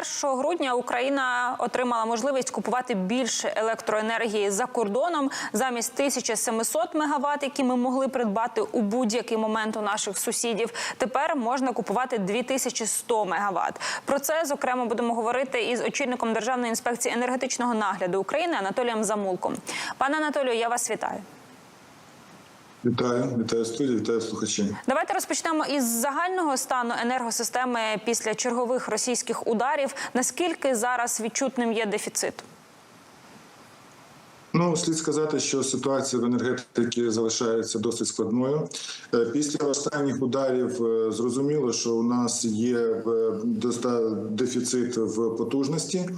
1 грудня Україна отримала можливість купувати більше електроенергії за кордоном замість 1700 мегаватт, які ми могли придбати у будь-який момент у наших сусідів. Тепер можна купувати 2100 мегаватт. Про це зокрема будемо говорити із очільником Державної інспекції енергетичного нагляду України Анатолієм Замулком. Пане Анатолію, я вас вітаю. Вітаю, вітаю студію, вітаю слухачі. Давайте розпочнемо із загального стану енергосистеми після чергових російських ударів. Наскільки зараз відчутним є дефіцит? Ну, слід сказати, що ситуація в енергетиці залишається досить складною. Е, Після останніх ударів е, зрозуміло, що у нас є е, дефіцит в потужності.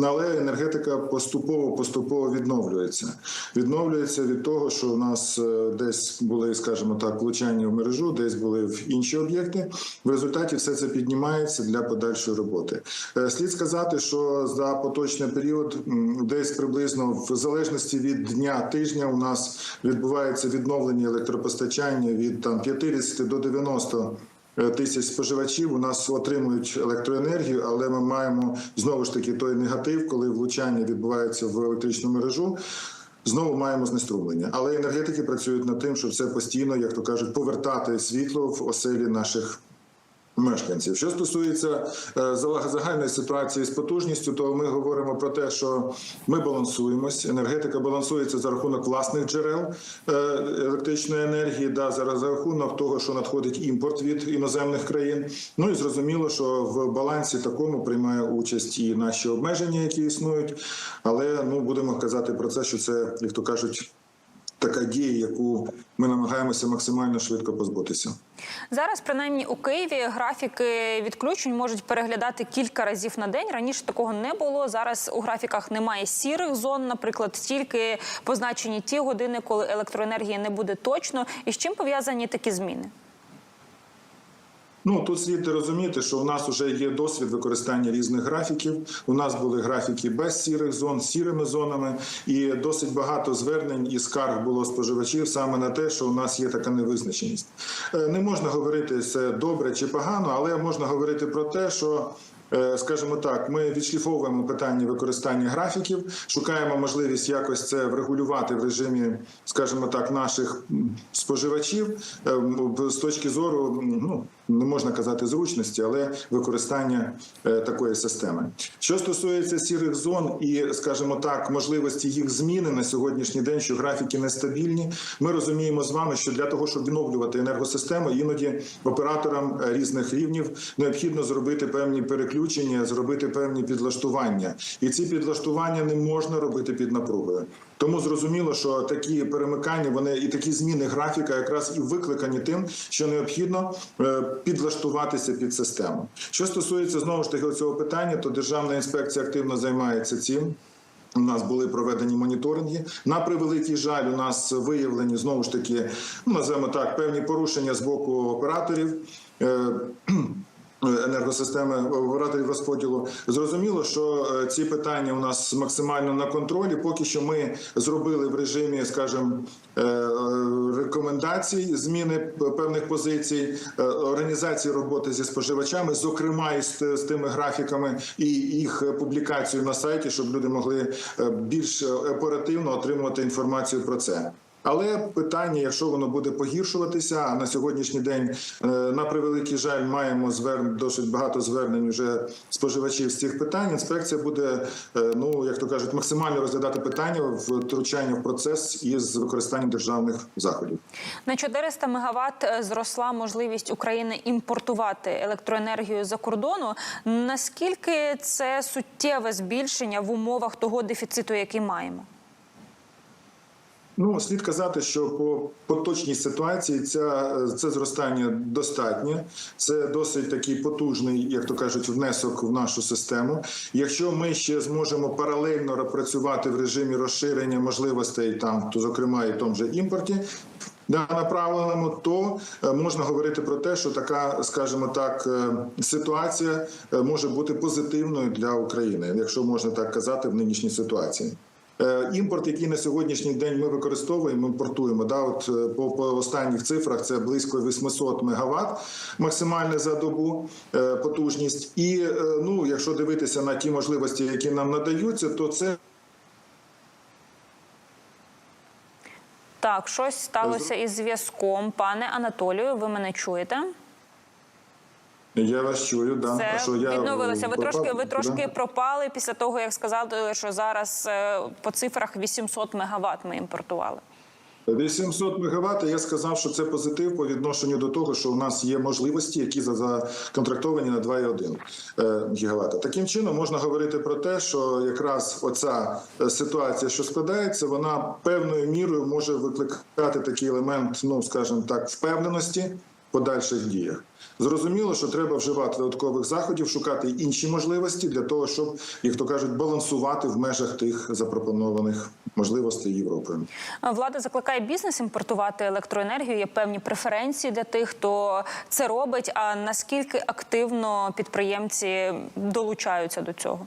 Ну, Але енергетика поступово поступово відновлюється. Відновлюється від того, що у нас е, десь були, скажімо так, влучання в мережу, десь були в інші об'єкти. В результаті все це піднімається для подальшої роботи. Е, Слід сказати, що за поточний період, десь приблизно в залежності від дня тижня, у нас відбувається відновлення електропостачання від там 50 до 90 тисяч споживачів у нас отримують електроенергію, але ми маємо знову ж таки той негатив, коли влучання відбувається в електричну мережу. Знову маємо знеструмлення, але енергетики працюють над тим, щоб це постійно, як то кажуть, повертати світло в оселі наших мешканців. Що стосується е, загальної ситуації з потужністю, то ми говоримо про те, що ми балансуємось. Енергетика балансується за рахунок власних джерел е, електричної енергії, да за за рахунок того, що надходить імпорт від іноземних країн. Ну і зрозуміло, що в балансі такому приймає участь і наші обмеження, які існують. Але ну будемо казати про це, що це, як то кажуть. Така дія, яку ми намагаємося максимально швидко позбутися. Зараз, принаймні у Києві, графіки відключень можуть переглядати кілька разів на день. Раніше такого не було. Зараз у графіках немає сірих зон, наприклад, тільки позначені ті години, коли електроенергії не буде точно. І з чим пов'язані такі зміни? Ну тут слід розуміти, що у нас вже є досвід використання різних графіків. У нас були графіки без сірих зон, сірими зонами, і досить багато звернень і скарг було споживачів саме на те, що у нас є така невизначеність. Е, Не можна говорити це добре чи погано, але можна говорити про те, що. е, Скажімо так, ми відшліфовуємо питання використання графіків, шукаємо можливість якось це врегулювати в режимі, скажімо так, наших споживачів е, з точки зору, ну не можна казати зручності, але використання е, такої системи. Що стосується сірих зон і, скажімо так, можливості їх зміни на сьогоднішній день, що графіки нестабільні, ми розуміємо з вами, що для того, щоб відновлювати енергосистему, іноді операторам е, різних рівнів необхідно зробити певні переключення, зробити певні підлаштування, і ці підлаштування не можна робити під напругою. Тому зрозуміло, що такі перемикання, вони і такі зміни графіка якраз і викликані тим, що необхідно е, підлаштуватися під систему. Що стосується знову ж таки цього питання, то державна інспекція активно займається цим. У нас були проведені моніторинги. На превеликий жаль, у нас виявлені знову ж таки, ну називаємо так, певні порушення з боку операторів. Е, Енергосистеми операторів розподілу зрозуміло, що е, ці питання у нас максимально на контролі. Поки що ми зробили в режимі, скажімо, е, рекомендацій зміни певних позицій, організації роботи зі споживачами, зокрема і з, тими графіками і їх публікацію на сайті, щоб люди могли більш оперативно отримувати інформацію про це. Але питання, якщо воно буде погіршуватися, а на сьогоднішній день е, на превеликий жаль маємо звер... досить багато звернень вже споживачів з цих питань. Інспекція буде, е, ну як то кажуть, максимально розглядати питання втручання в процес із використанням державних заходів. На 400 мегаватт е, зросла можливість України імпортувати електроенергію за кордону. Наскільки це суттєве збільшення в умовах того дефіциту, який маємо? Ну, слід казати, що по поточній ситуації ця це зростання достатнє. Це досить такий потужний, як то кажуть, внесок в нашу систему. Якщо ми ще зможемо паралельно працювати в режимі розширення можливостей, там то зокрема і в тому же імпорті. Да, направленому, то е, можна говорити про те, що така, скажімо так, е, ситуація е, може бути позитивною для України, якщо можна так казати, в нинішній ситуації. Е, Імпорт, який на сьогоднішній день ми використовуємо, імпортуємо. Да, от е, по, по останніх цифрах це близько 800 мегаватт максимальне за добу е, потужність. І ну, якщо дивитися на ті можливості, які нам надаються, то це Так, щось сталося із зв'язком. Пане Анатолію, ви мене чуєте? Я вас чую. Да, Це що я відновилося. Ви пропав, трошки ви да? трошки пропали після того, як сказали, що зараз е, по цифрах 800 мегаватт ми імпортували. 800 мегаватт, я сказав, що це позитив по відношенню до того, що у нас є можливості, які за- законтрактовані на 2,1 е, гігаватта. Таким чином можна говорити про те, що якраз оця е, ситуація, що складається, вона певною мірою може викликати такий елемент, ну скажімо так, впевненості подальших діях. Зрозуміло, що треба вживати додаткових заходів, шукати інші можливості для того, щоб, як то кажуть, балансувати в межах тих запропонованих можливостей Європою. Влада закликає бізнес імпортувати електроенергію. Є певні преференції для тих, хто це робить. А наскільки активно підприємці долучаються до цього?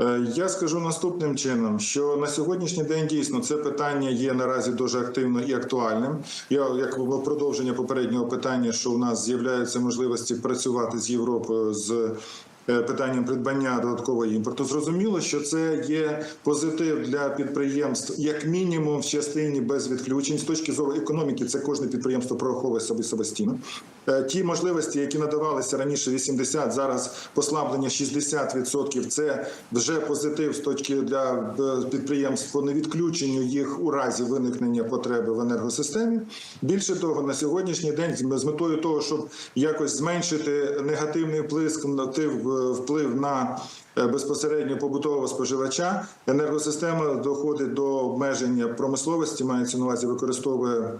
Е, Я скажу наступним чином, що на сьогоднішній день дійсно це питання є наразі дуже активно і актуальним. Я як продовження попереднього питання, що у нас з'являються можливості працювати з Європою з. е, Питанням придбання додаткового імпорту зрозуміло, що це є позитив для підприємств, як мінімум в частині без відключень. З точки зору економіки, це кожне підприємство прораховує собі самостійно. Е, Ті можливості, які надавалися раніше 80, зараз послаблення 60%, Це вже позитив з точки для е, підприємств по невідключенню їх у разі виникнення потреби в енергосистемі. Більше того, на сьогоднішній день з метою того, щоб якось зменшити негативний вплив, вплив на е, безпосередньо побутового споживача, енергосистема доходить до обмеження промисловості, мається на увазі використовує.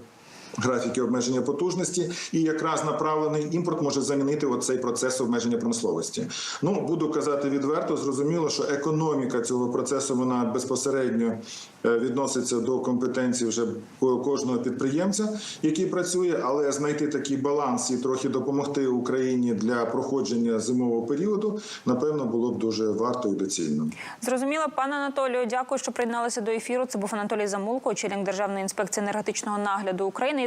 Графіки обмеження потужності, і якраз направлений імпорт може замінити оцей процес обмеження промисловості. Ну буду казати відверто, зрозуміло, що економіка цього процесу вона безпосередньо е, відноситься до компетенції вже кожного підприємця, який працює, але знайти такий баланс і трохи допомогти Україні для проходження зимового періоду, напевно, було б дуже варто і доцільно. Зрозуміло, пане Анатолію, дякую, що приєдналися до ефіру. Це був Анатолій Замулко, очільник Державної інспекції енергетичного нагляду України.